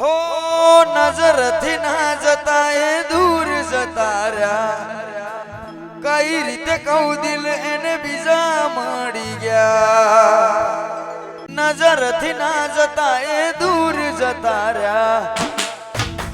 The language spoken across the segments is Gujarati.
હો નજરથી ના જતા એ દૂર જતા રહ્યા. કઈ રીતે કહું દિલ એને બીજા મળી ગયા. નજરથી ના જતા એ દૂર જતા રહ્યા.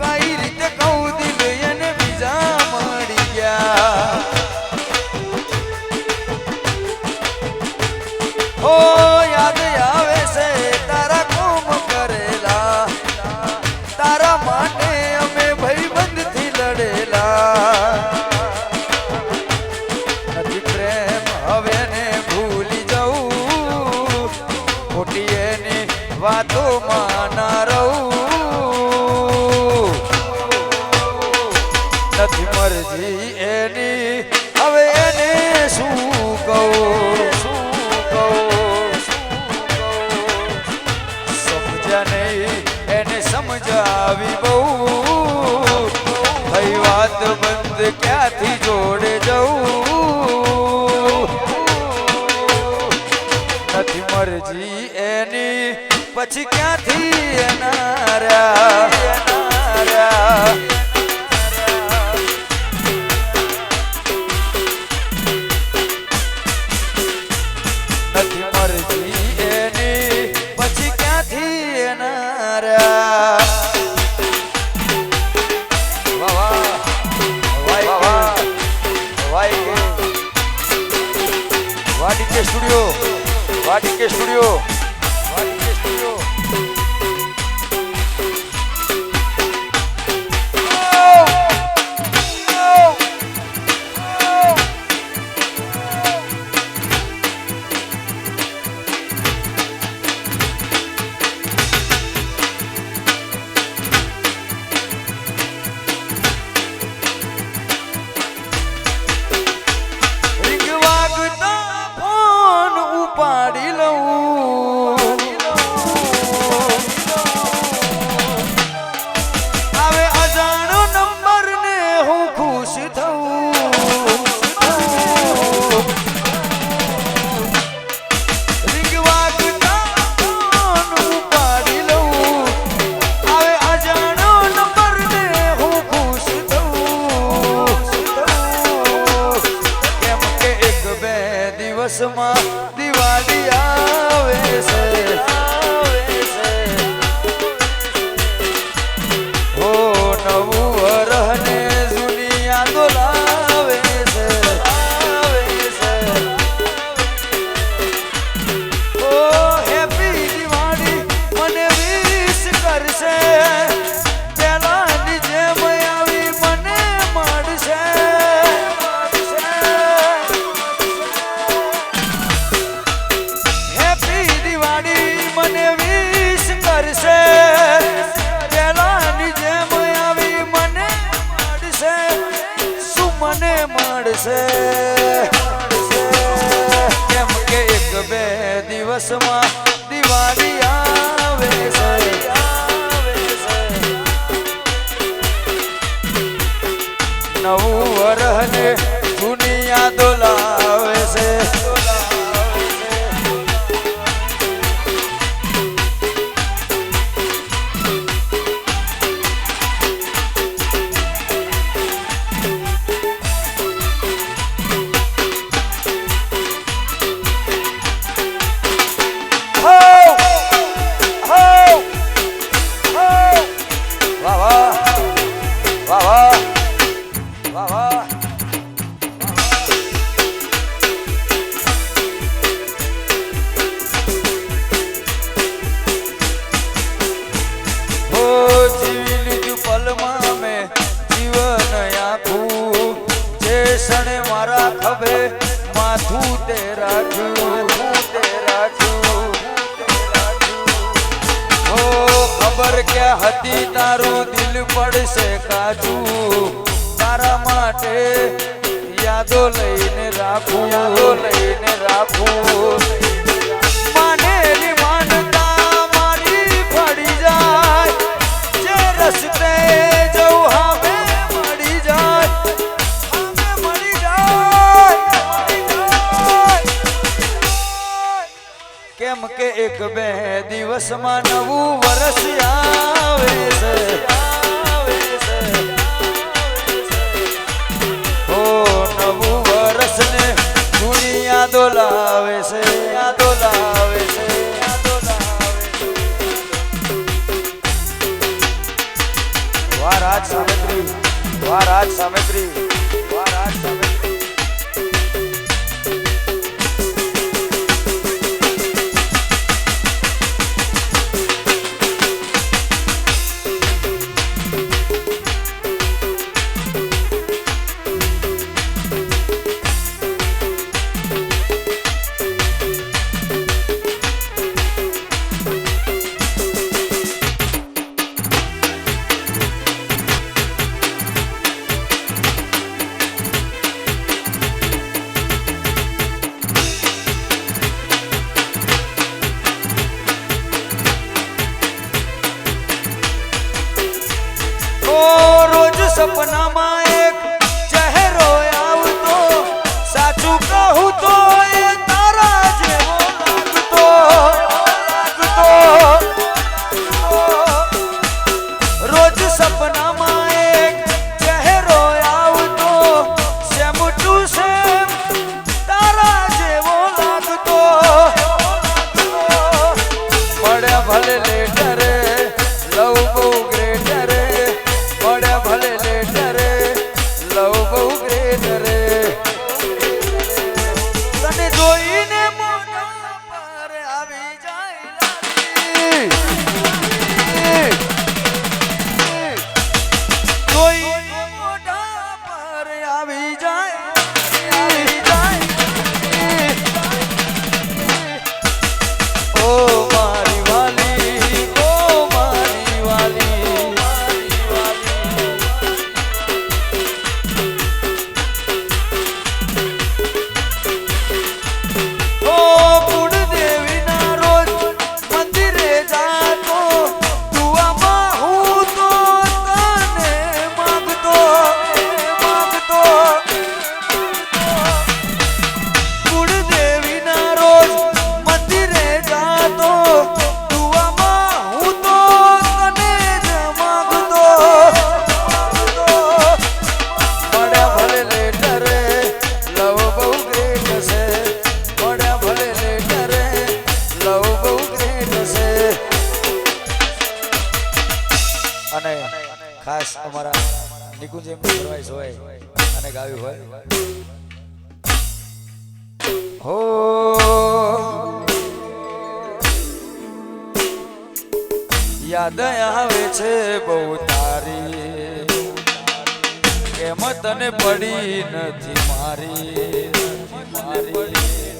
કઈ રીતે કહું દિલ એને બીજા મળી ગયા. હો યાદ આવે એની વાતોમાં રહું. નથી મરજી એની. હવે એને શું કહું? શું કહું સમજ્યા નહીં, એને સમજાવી બહુ. થઈ વાત બંધ ક્યાંથી પછી ક્યાંથી એના રહ્યા એના રહ્યા નથી મરજી એની પછી ક્યાંથી એના રહ્યા વાહ વાહ વાહ વાહ વાહ કે વાડી કે સ્ટુડિયો વાડી કે સ્ટુડિયો દિવસમાં ખબર કે હતી તારું દિલ પડશે કાચું તારા માટે યાદો લઈને રાખું લઈને રાખું. કેમ કે એક બે દિવસમાં નવું વરસ આવે છે દોલાવે છે આ દોલાવે છે વાહ રાજ સામત્રી વાહ રાજ સામત્રી મને પડી નથી મારી મારી.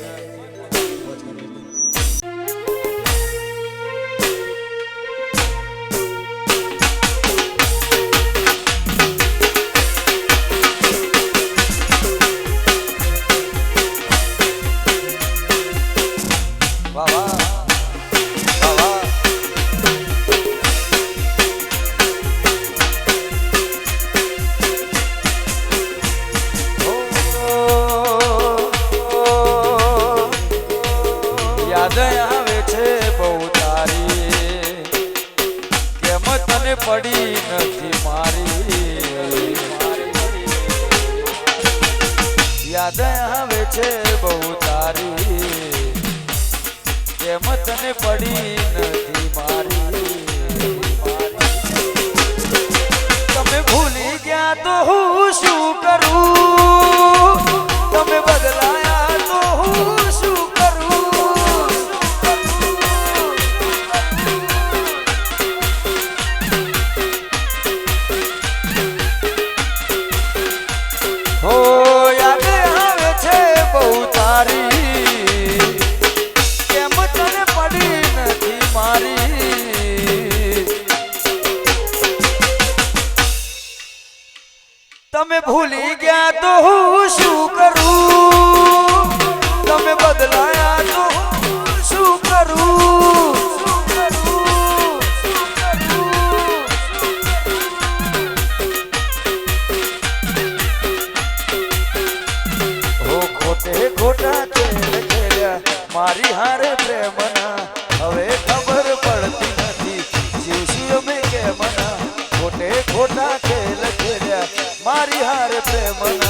હરિહર પ્રેમના, હવે ખબર પડતી નથી. જીવશી અમે કે મના ખોટે ખોટા કે ખેલ્યા, મારી હાર પ્રેમના.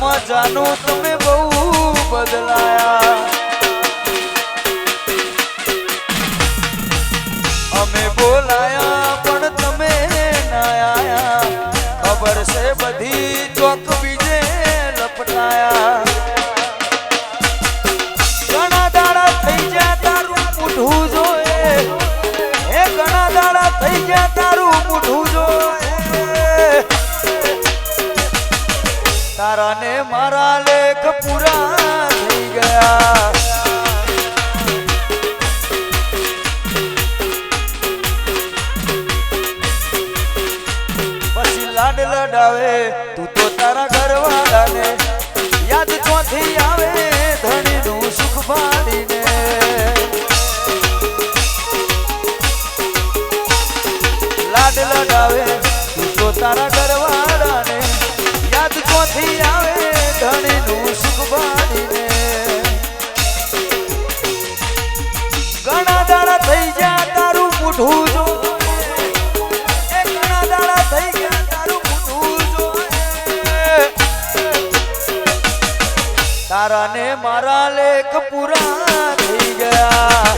માં જાનો તમે બહુ બદલાયા. અમે બોલાયા લાડ લડાવે, તું તો તારા ઘરવાળાને યાદ કોથી આવે? ધણીનું સુખ બાળીને. ઘણા દાડા થઈ ગયા તારું મૂઠું જો ઘણા દાડા તારાને મારા લેખ પૂરા થઈ ગયા.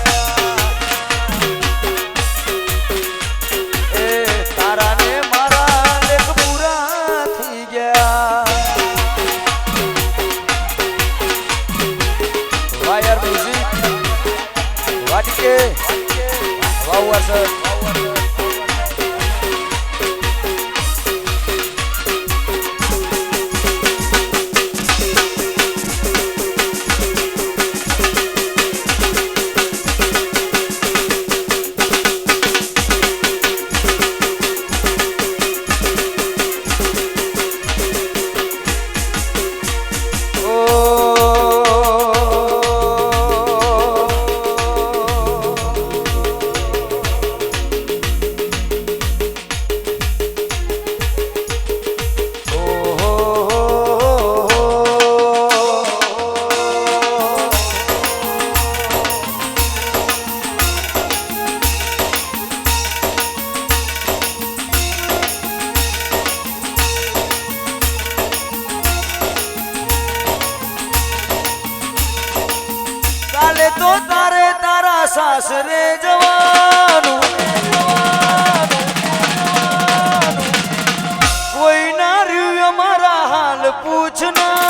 कुछ ना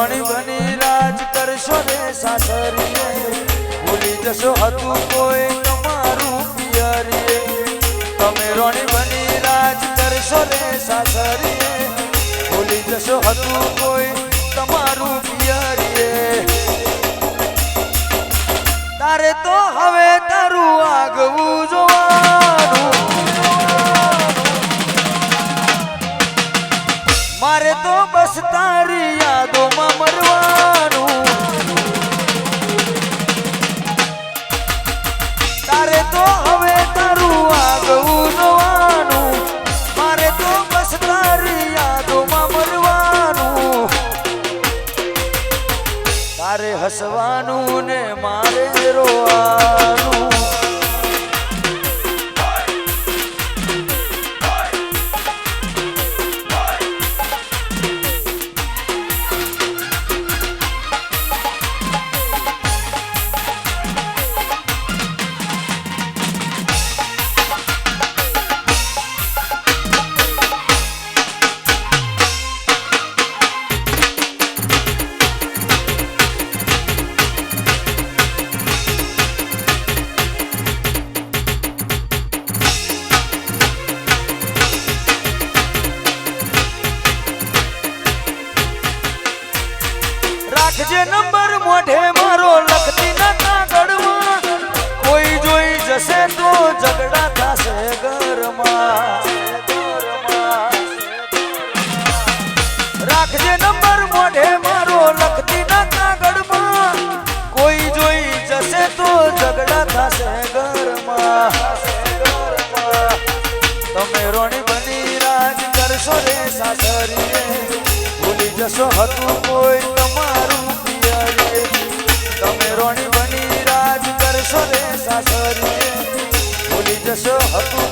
ધણી બની રાજ કરશો ને સાસરીએ. ભૂલી જશો હતું કોઈ તમારું પિયરીએ. તમે રોણી બની રાજ કરશો ને સાસરીએ. ભૂલી જશો હતું કોઈ તમારું પિયરીએ. તારે તો હવે તારું આગવું જો ના ધરીએ, ભૂલી જશો હતું કોઈ તમારું પિયરીએ તમે રોણી બની રાજ કરશો રે સાસરીએ હતું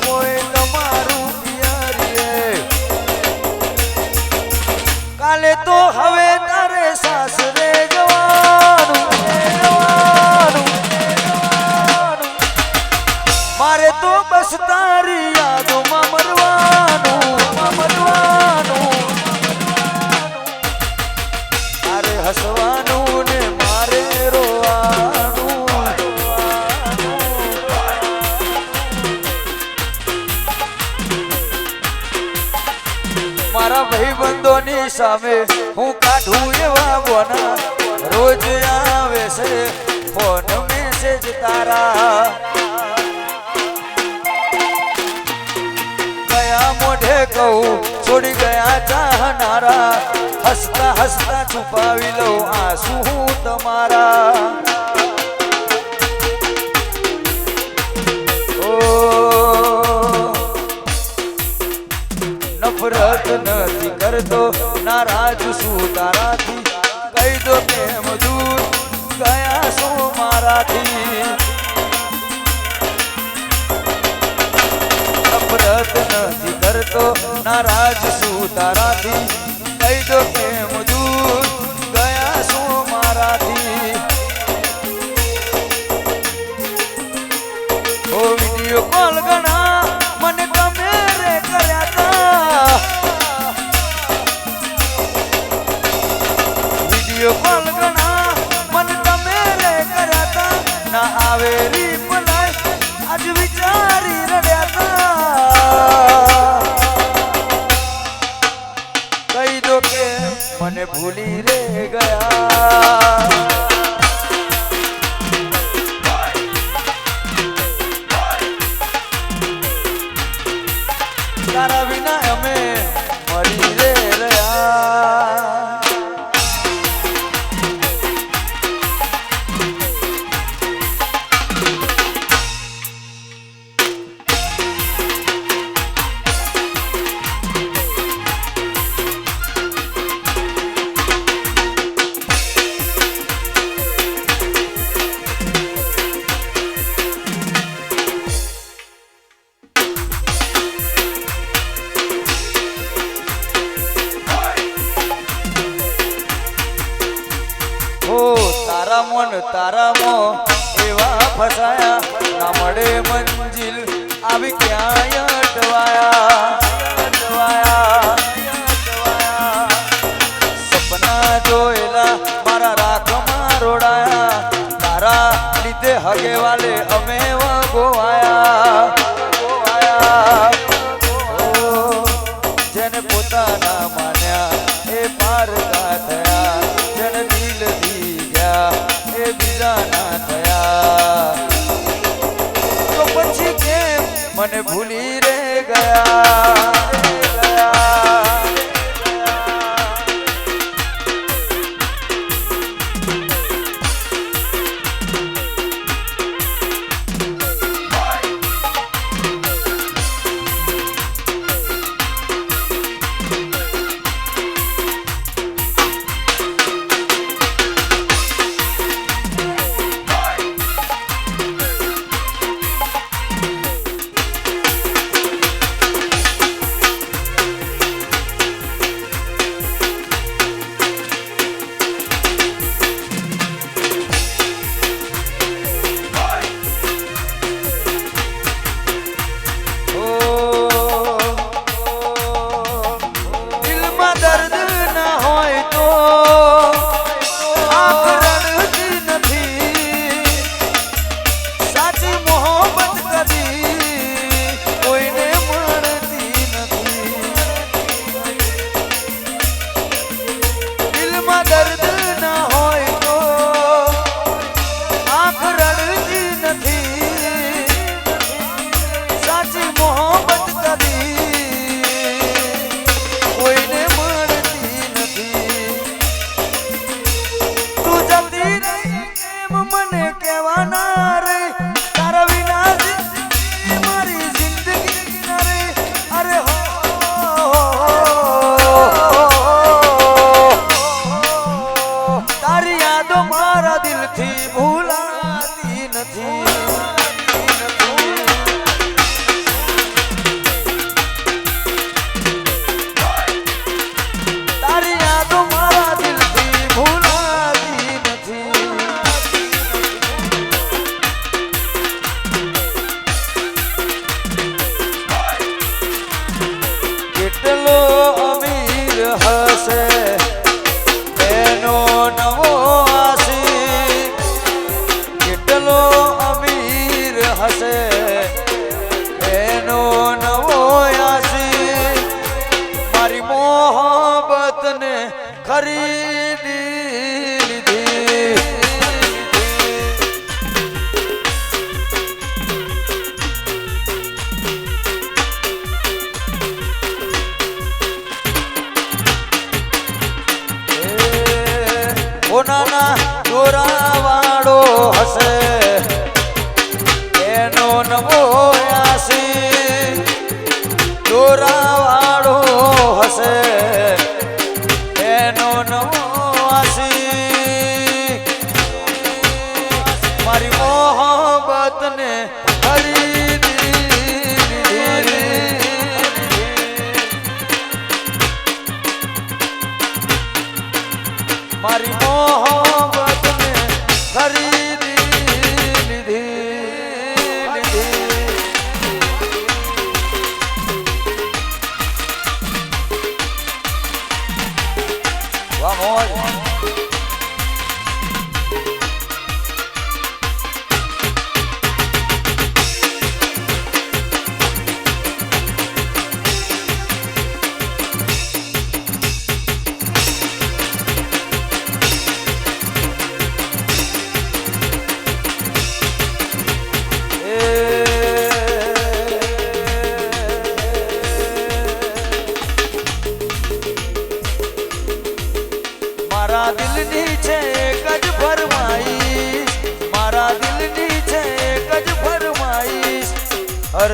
મારા ભાઈબંધોની સામે હું કાઢું એવા બોના રોજ આવે છે ફોન મેસેજ તારા. ગયા મોઢે કહું, છોડી ગયા ચાહનારા. હસતા હસતા છુપાવી લઉં આંસુ હું તમારા. ઓ નફરત નથી કરતો નારાજ છું તારાથી કહી દો કેમ દૂર ગયા છો મારાથી નફરત નથી કરતો નારાજ છું તારાથી કહી દો કેમ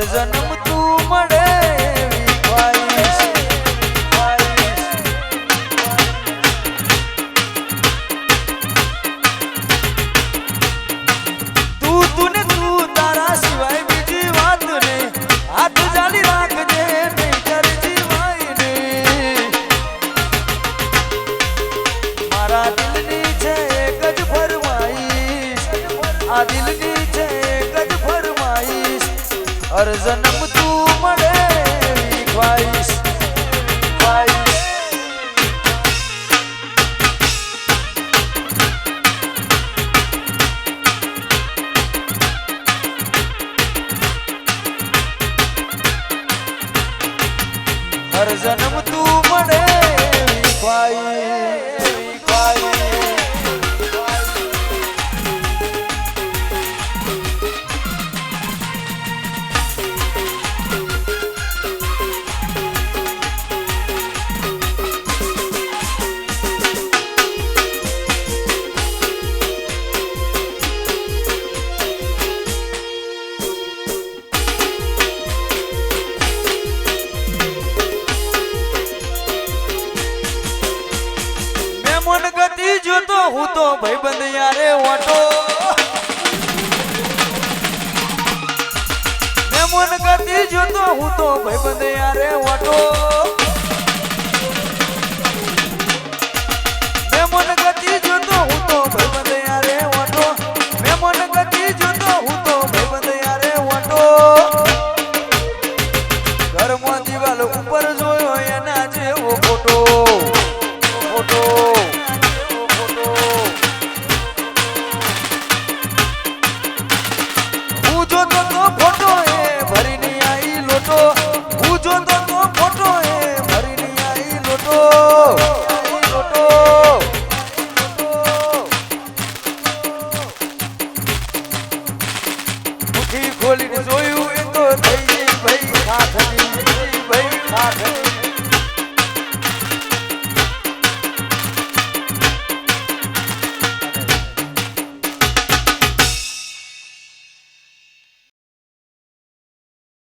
જન્મ હર જન્મ તું